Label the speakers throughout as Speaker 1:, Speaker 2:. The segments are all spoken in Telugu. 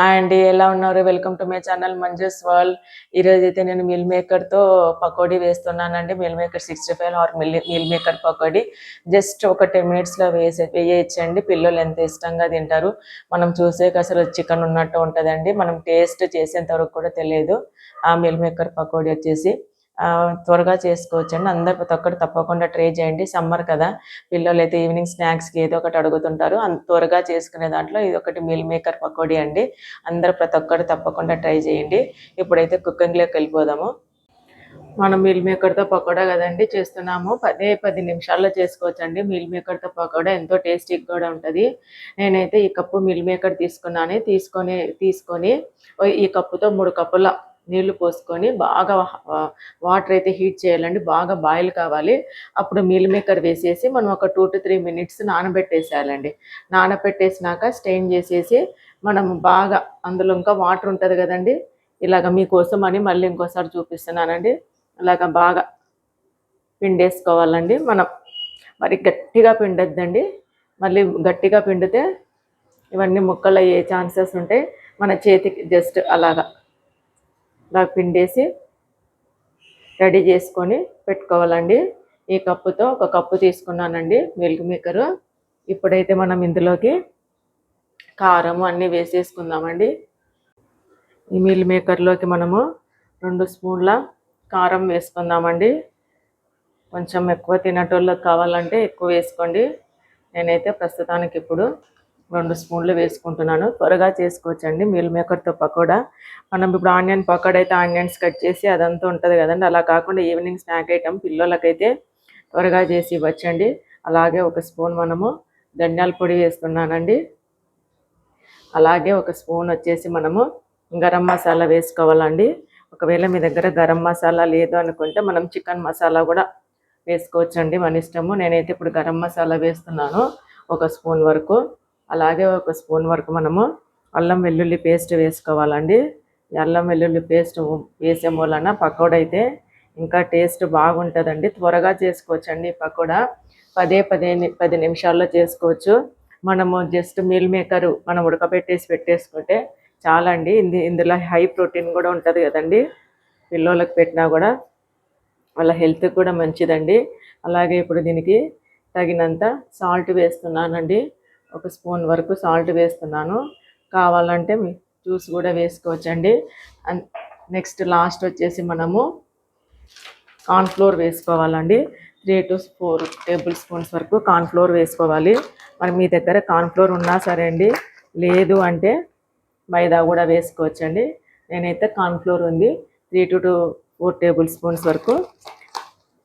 Speaker 1: హాయ్ అండి ఎలా ఉన్నారు? Welcome to my channel Manju's world ఈరోజు అయితే నేను మిల్ మేకర్తో పకోడీ వేస్తున్నానండి. Meal maker sixty five or meal meal maker pakodi. Just ఒక టెన్ మినిట్స్లో వేసే వేయచ్చండి. పిల్లలు ఎంత ఇష్టంగా తింటారు? మనం చూసేకి అసలు చికెన్ ఉన్నట్టు ఉంటుందండి. మనం టేస్ట్ చేసేంత వరకు కూడా తెలియదు. ఆ మిల్ మేకర్ పకోడీ వచ్చేసి. త్వరగా చేసుకోవచ్చండి. అందరు ప్రతి ఒక్కరు తప్పకుండా ట్రై చేయండి. సమ్మర్ కదా. పిల్లలు అయితే ఈవినింగ్ స్నాక్స్కి ఏదో ఒకటి అడుగుతుంటారు. అంత త్వరగా చేసుకునే దాంట్లో ఇది ఒకటి మీల్ మేకర్ పకోడీ అండి. అందరు ప్రతి ఒక్కరు తప్పకుండా ట్రై చేయండి. ఇప్పుడైతే కుకింగ్లోకి వెళ్ళిపోదాము. మనం మీల్ మేకర్తో పకోడా కదండి చేస్తున్నాము. పదే పది నిమిషాల్లో చేసుకోవచ్చండి. మీల్ మేకర్తో పకోడా ఎంతో టేస్టీగా కూడా ఉంటుంది. నేనైతే ఈ కప్పు మీల్ మేకర్ తీసుకున్నాను. తీసుకొని తీసుకొని ఈ కప్పుతో మూడు కప్పుల నీళ్ళు పోసుకొని బాగా వాటర్ అయితే హీట్ చేయాలండి బాగా బాయిల్ కావాలి. అప్పుడు మీల్ మేకర్ వేసేసి మనం ఒక టూ టు త్రీ మినిట్స్ నానబెట్టేసేయాలండి. నానబెట్టేసినాక స్టెయిన్ చేసేసి మనం బాగా అందులో ఇంకా వాటర్ ఉంటుంది కదండి ఇలాగ మీకోసం అని మళ్ళీ ఇంకోసారి చూపిస్తున్నానండి. ఇలాగ బాగా పిండేసుకోవాలండి. మనం మరి గట్టిగా పిండొద్దండి. మళ్ళీ గట్టిగా పిండితే ఇవన్నీ ముక్కలు అయ్యే ఛాన్సెస్ ఉంటాయి. మన చేతికి జస్ట్ అలాగా ఇలా పిండేసి రెడీ చేసుకొని పెట్టుకోవాలండి. ఈ కప్పుతో ఒక కప్పు తీసుకున్నానండి మిల్క్ మేకరు. ఇప్పుడైతే మనం ఇందులోకి కారం అన్నీ వేసేసుకుందామండి. ఈ మిల్ మేకర్లోకి మనము రెండు స్పూన్ల కారం వేసుకుందామండి. కొంచెం ఎక్కువ తినేటోళ్ళకి కావాలంటే ఎక్కువ వేసుకోండి. నేనైతే ప్రస్తుతానికి ఇప్పుడు రెండు స్పూన్లు వేసుకుంటున్నాను. త్వరగా చేసుకోవచ్చండి. మీల్ మేకర్తో పకోడా. మనం ఇప్పుడు ఆనియన్ పకోడా అయితే ఆనియన్స్ కట్ చేసి అదంతా ఉంటుంది కదండి. అలా కాకుండా ఈవినింగ్ స్నాక్ ఐటమ్ పిల్లలకైతే త్వరగా చేసి ఇవ్వచ్చండి. అలాగే ఒక స్పూన్ మనము ధనియాల పొడి వేస్తున్నానండి. అలాగే ఒక స్పూన్ వచ్చేసి మనము గరం మసాలా వేసుకోవాలండి. ఒకవేళ మీ దగ్గర గరం మసాలా లేదు అనుకుంటే మనం చికెన్ మసాలా కూడా వేసుకోవచ్చండి. మన ఇష్టము. నేనైతే ఇప్పుడు గరం మసాలా వేస్తున్నాను. ఒక స్పూన్ వరకు. అలాగే ఒక స్పూన్ వరకు మనము అల్లం వెల్లుల్లి పేస్ట్ వేసుకోవాలండి. అల్లం వెల్లుల్లి పేస్ట్ వేసే మూలన పకోడా అయితే ఇంకా టేస్ట్ బాగుంటుందండి. త్వరగా చేసుకోవచ్చండి పకోడా. పదే పదే పది నిమిషాల్లో చేసుకోవచ్చు. మనము జస్ట్ మీల్ మేకర్ మనం ఉడకబెట్టేసి పెట్టేసుకుంటే చాలా అండి ఇందులో హై ప్రోటీన్ కూడా ఉంటుంది కదండి. పిల్లలకు పెట్టినా కూడా వాళ్ళ హెల్త్కి కూడా మంచిదండి. అలాగే ఇప్పుడు దీనికి తగినంత సాల్ట్ వేస్తున్నానండి. ఒక స్పూన్ వరకు సాల్ట్ వేస్తున్నాను. కావాలంటే జ్యూస్ కూడా వేసుకోవచ్చండి. నెక్స్ట్ లాస్ట్ వచ్చేసి మనము కార్న్ఫ్లోర్ వేసుకోవాలండి. Three to four table spoons వరకు కార్న్ఫ్లోర్ వేసుకోవాలి. మరి మీ దగ్గర కార్న్ఫ్లోర్ ఉన్నా సరే అండి లేదు అంటే మైదా కూడా వేసుకోవచ్చండి. నేనైతే కార్న్ఫ్లోర్ ఉంది. Three to two four tablespoons వరకు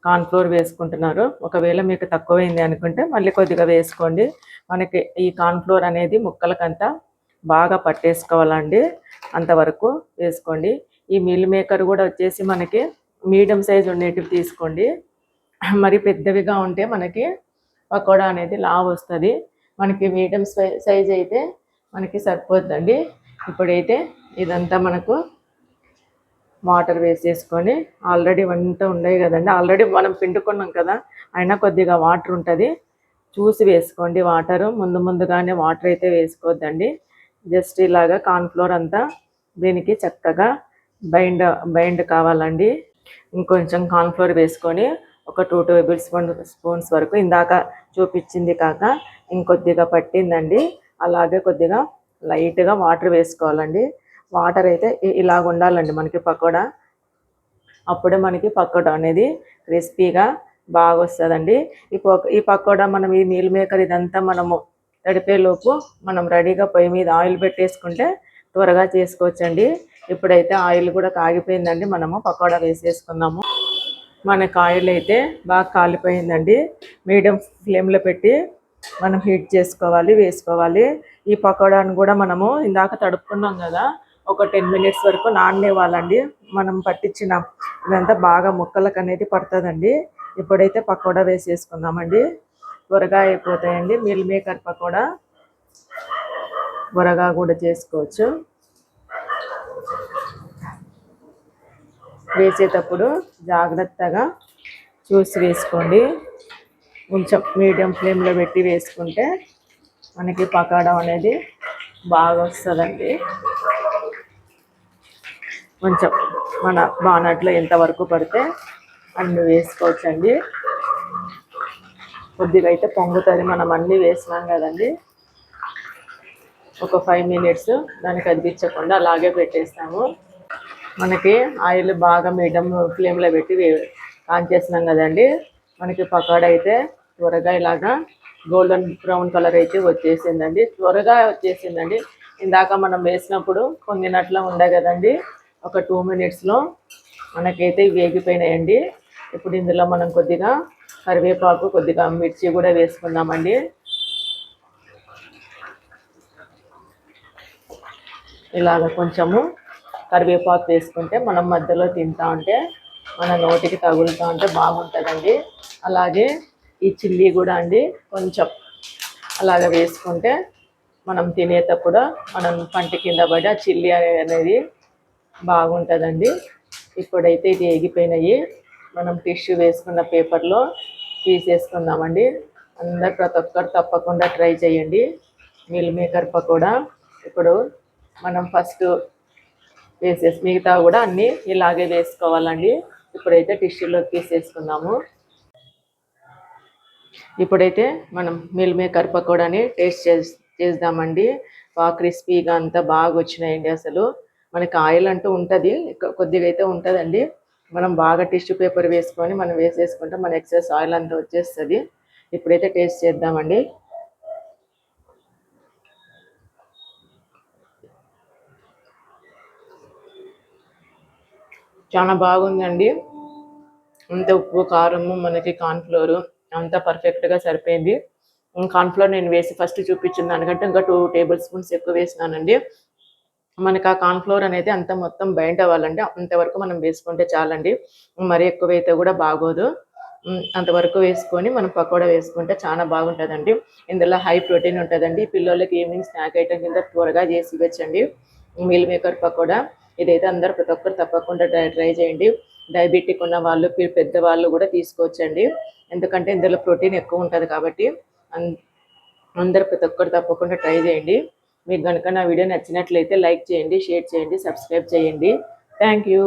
Speaker 1: కార్న్ఫ్లోర్ వేసుకుంటున్నారు. ఒకవేళ మీకు తక్కువైంది అనుకుంటే మళ్ళీ కొద్దిగా వేసుకోండి. మనకి ఈ కార్న్ఫ్లోర్ అనేది ముక్కలకంతా బాగా పట్టేసుకోవాలండి. అంతవరకు వేసుకోండి. ఈ మిల్ మేకర్ కూడా వచ్చేసి మనకి మీడియం సైజ్ ఉండేటివి తీసుకోండి. మరి పెద్దవిగా ఉంటే మనకి పకోడా అనేది లావ్ వస్తుంది. మనకి మీడియం సైజ్ అయితే మనకి సరిపోద్దండి. ఇప్పుడైతే ఇదంతా మనకు వాటర్ వేసేసుకొని ఆల్రెడీ వంట ఉన్నాయి కదండి. ఆల్రెడీ మనం పిండుకున్నాం కదా అయినా కొద్దిగా వాటర్ ఉంటుంది. చూసి వేసుకోండి వాటర్. ముందు ముందుగానే వాటర్ అయితే వేసుకోవద్దండి. జస్ట్ ఇలాగా కార్న్ఫ్లోర్ అంతా దీనికి చక్కగా బైండ్ బైండ్ కావాలండి. ఇంకొంచెం కార్న్ఫ్లోర్ వేసుకొని ఒక టూ టేబుల్ స్పూన్ స్పూన్స్ వరకు ఇందాక చూపించింది కాక ఇంకొద్దిగా పట్టిందండి. అలాగే కొద్దిగా లైట్గా వాటర్ వేసుకోవాలండి. వాటర్ అయితే ఇలాగ ఉండాలండి మనకి పకోడా. అప్పుడే మనకి పకోడా అనేది క్రిస్పీగా బాగా వస్తుందండి ఈ పక్ ఈ పకోడా మనం ఈ మీల్ మేకర్ ఇదంతా మనము తడిపేలోపు మనం రెడీగా పొయ్యి మీద ఆయిల్ పెట్టేసుకుంటే త్వరగా చేసుకోవచ్చండి. ఇప్పుడైతే ఆయిల్ కూడా కాగిపోయిందండి. మనము పకోడా వేసేసుకుందాము. మనకు ఆయిల్ అయితే బాగా కాలిపోయిందండి. మీడియం ఫ్లేమ్లో పెట్టి మనం హీట్ చేసుకోవాలి వేసుకోవాలి. ఈ పకోడాను కూడా మనము ఇందాక తడుపుకున్నాం కదా ఒక టెన్ మినిట్స్ వరకు నాననివ్వాలండి మనం పట్టించిన ఇదంతా బాగా ముక్కలకు అనేది పడుతుందండి. ఇప్పుడైతే పకోడా వేసేసుకుందామండి. త్వరగా అయిపోతాయండి. మిల్ మేకర్ పకోడా త్వరగా కూడా చేసుకోవచ్చు. వేసేటప్పుడు జాగ్రత్తగా చూసి వేసుకోండి. కొంచెం మీడియం ఫ్లేమ్లో పెట్టి వేసుకుంటే మనకి పకోడా అనేది బాగా వస్తుందండి. కొంచెం మన బాణట్లో ఎంతవరకు పడితే అన్ని వేసుకోవచ్చండి. కొద్దిగా అయితే పొంగుతుంది మనం అన్నీ వేసినాం కదండి. ఒక ఫైవ్ మినిట్స్ దానికి అదిపించకుండా అలాగే పెట్టేస్తాము. మనకి ఆయిల్ బాగా మీడియం ఫ్లేమ్లో పెట్టి ఆన్ చేసినాం కదండి. మనకి పకోడా అయితే త్వరగా ఇలాగా గోల్డెన్ బ్రౌన్ కలర్ అయితే వచ్చేసిందండి. త్వరగా వచ్చేసిందండి. ఇందాక మనం వేసినప్పుడు పొంగినట్లు ఉండే కదండి. ఒక టూ మినిట్స్లో మనకైతే ఇవి వేగిపోయినాయండి. ఇప్పుడు ఇందులో మనం కొద్దిగా కరివేపాకు కొద్దిగా మిర్చి కూడా వేసుకుందామండి. ఇలాగ కొంచెము కరివేపాకు వేసుకుంటే మనం మధ్యలో తింటా ఉంటే మన నోటికి తగులుతూ ఉంటే బాగుంటుందండి. అలాగే ఈ చిల్లీ కూడా అండి కొంచెం అలాగ వేసుకుంటే మనం తినేటప్పుడు మనం పంట కింద పడి ఆ చిల్లీ అనేది బాగుంటుందండి. ఇప్పుడైతే ఇది ఎగిపోయినాయి. మనం టిష్యూ వేసుకున్న పేపర్లో తీసేసుకుందామండి. అందరు ప్రతి ఒక్కరు తప్పకుండా ట్రై చేయండి. మిల్ మేకర్ పకోడా ఇప్పుడు మనం ఫస్ట్ వేసేసి మిగతా కూడా అన్నీ ఇలాగే వేసుకోవాలండి. ఇప్పుడైతే టిష్యూలో తీసేసుకుందాము. ఇప్పుడైతే మనం మిల్ మేకర్ పకోడాని టేస్ట్ చేసి చేద్దామండి. బాగా క్రిస్పీగా అంతా బాగా వచ్చినాయండి అసలు. మనకి ఆయిల్ అంటూ ఉంటుంది కొద్దిగా అయితే ఉంటుందండి. మనం బాగా టిష్యూ పేపర్ వేసుకొని మనం వేసేసుకుంటే మన ఎక్సెస్ ఆయిల్ అంతా వచ్చేస్తుంది. ఇప్పుడైతే టేస్ట్ చేద్దామండి. చాలా బాగుందండి. అంత ఉప్పు కారము మనకి కార్న్ఫ్లోర్ అంతా పర్ఫెక్ట్గా సరిపోయింది. కార్న్ఫ్లోర్ నేను వేసి ఫస్ట్ చూపించిన దానికంటే ఇంకా టూ టేబుల్ స్పూన్స్ ఎక్కువ వేసినానండి. మనకి ఆ కాన్ఫ్లోర్ అనేది అంత మొత్తం బైండ్ అవ్వాలండి. అంతవరకు మనం వేసుకుంటే చాలండి. మరీ ఎక్కువైతే కూడా బాగోదు. అంతవరకు వేసుకొని మనం పకోడా వేసుకుంటే చాలా బాగుంటుందండి. ఇందులో హై ప్రోటీన్ ఉంటుందండి. పిల్లలకి ఈవినింగ్ స్నాక్ ఐటమ్ కింద త్వరగా చేసి ఇవ్వచ్చండి. మీల్ మేకర్ పకోడా ఇదైతే అందరు ప్రతి ఒక్కరు తప్పకుండా ట్రై ట్రై చేయండి. డయాబెటిక్ ఉన్న వాళ్ళు పెద్దవాళ్ళు కూడా తీసుకోవచ్చండి. ఎందుకంటే ఇందులో ప్రోటీన్ ఎక్కువ ఉంటుంది కాబట్టి అందరు అందరూ ప్రతి ఒక్కరు తప్పకుండా ట్రై చేయండి. మీకు కనుక నా వీడియో నచ్చినట్లయితే లైక్ చేయండి షేర్ చేయండి సబ్స్క్రైబ్ చేయండి. Thank you